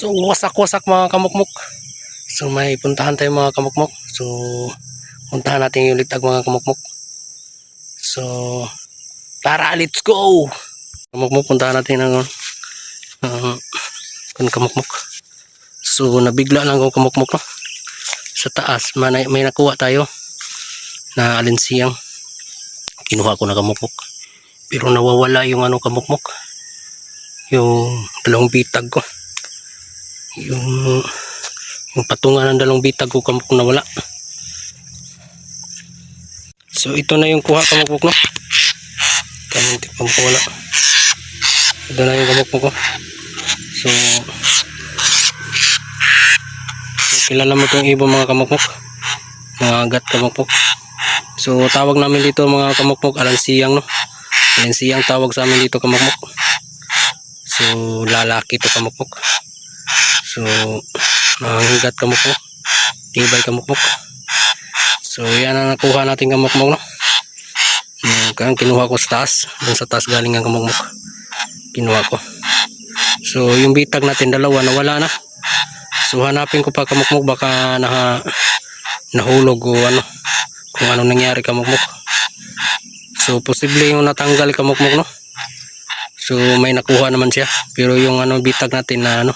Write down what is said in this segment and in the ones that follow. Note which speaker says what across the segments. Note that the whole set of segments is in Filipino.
Speaker 1: So, wasak-wasak mga kamukmuk. So, may puntahan tayo mga kamukmuk. So, puntahan natin yung litag mga kamukmuk. So, tara, let's go! Kamukmuk, puntahan natin ang uh, kun kamukmuk. So, nabigla lang ako kamukmuk no? sa taas. May, may nakuha tayo na alinsiyang. Kinuha ko na kamukmuk. Pero nawawala yung ano kamukmuk. Yung dalawang bitag ko yung yung patungan ng dalawang bitag ko kamukmuk na wala. So ito na yung kuha kamukmuk no? Kamuntik pa wala ito na yung kamukmuk ko so kilala mo itong ibang mga kamukmuk mga agat kamukmuk. So tawag namin dito mga kamukmuk alansiyang no? Alansiyang tawag sa amin dito kamukmuk. So lalaki to kamukmuk So, nangangigat kamukmok. Tibay kamukmok. So, yan ang nakuha natin kamukmok, no? Yung kang kinuha ko sa taas. Dun sa taas galing ang kamukmok. Kinuha ko. So, yung bitag natin dalawa nawala na. So, hanapin ko pa kamukmok. Baka na, nahulog o ano. Kung ano nangyari kamukmok. So, posible yung natanggal kamukmok, no? So, may nakuha naman siya. Pero yung ano bitag natin na ano,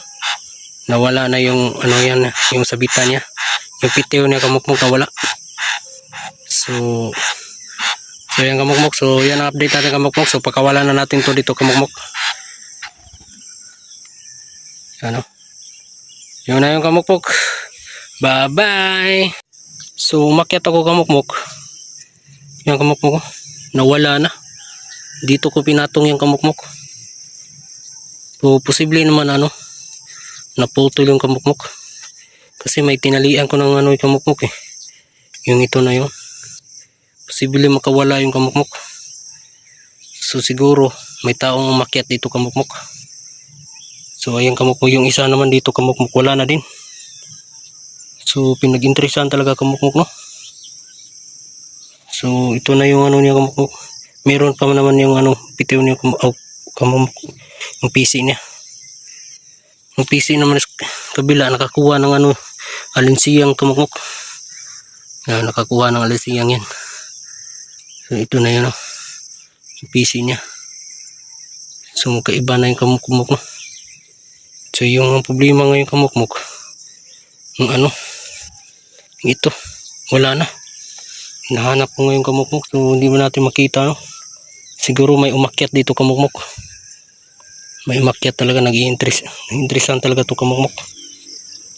Speaker 1: nawala na yung ano yan yung sabitan niya. Yung pitiw niya kamukmuk nawala. So so yan kamukmuk. So yan ang update natin kamukmuk. So pagkawala na natin to dito kamukmuk. Ano? Yun na yung kamukmuk. Bye bye so umakyat ako kamukmuk. Yung kamukmuk ko nawala na. Dito ko pinatong yung kamukmuk. So posible naman ano naputol yung kamukmuk. Kasi may tinalian ko ng ano yung kamukmuk eh. Yung ito na yun. Posible makawala yung kamukmuk. So siguro may taong umakyat dito kamukmuk. So ayun kamukmuk. Yung isa naman dito kamukmuk wala na din. So pinag-interesan talaga kamukmuk no? So ito na yung ano niya kamukmuk. Meron pa naman yung ano bitiw niya kamukmuk yung PC niya yung PC naman kabila nakakuha ng ano alinsiyang kamukmuk. Na nakakuha ng alinsiyang yan. So ito na yun oh. Yung PC niya. So magkaiba na yung kamukmuk no. So yung problema ngayon kamukmuk. Yung ano. Yung ito. Wala na. Hinahanap ko ngayon kamukmuk. So hindi mo natin makita no. Siguro may umakyat dito kamukmuk may makyat talaga nag-i-interest interesan talaga to kamukmuk.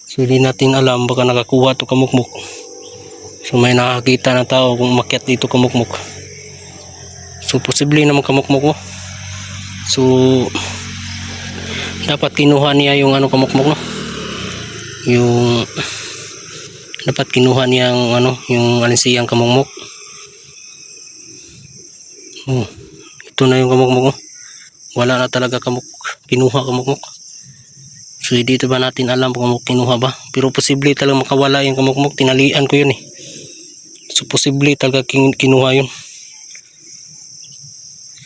Speaker 1: So hindi natin alam baka nakakuha to kamukmuk. So may nakakita na tao kung makyat dito kamukmuk. So posible naman kamukmuk mo so dapat kinuha niya yung ano kamukmuk no? Yung dapat kinuha niya yung ano yung alinsiyang kamukmuk. Oh ito na yung kamukmuk mo wala na talaga kamuk kinuha kamukmuk. So dito ba natin alam kung kinuha ba? Pero posible talaga makawala yung kamukmuk. Tinalian ko yun eh. So posible talaga kin kinuha yun.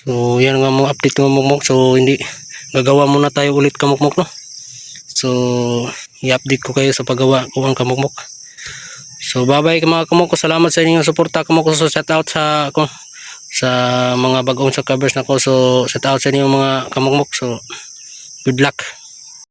Speaker 1: So yan nga mga update ng kamukmuk. So hindi gagawa muna tayo ulit kamukmuk no? So i-update ko kayo sa paggawa ko ang kamukmuk. So bye bye mga kamukmuk. Salamat sa inyong suporta. Kamukmuk so shout out sa sa mga bagong subscribers na ko. So shout out sa inyo mga kamukmuk. So good luck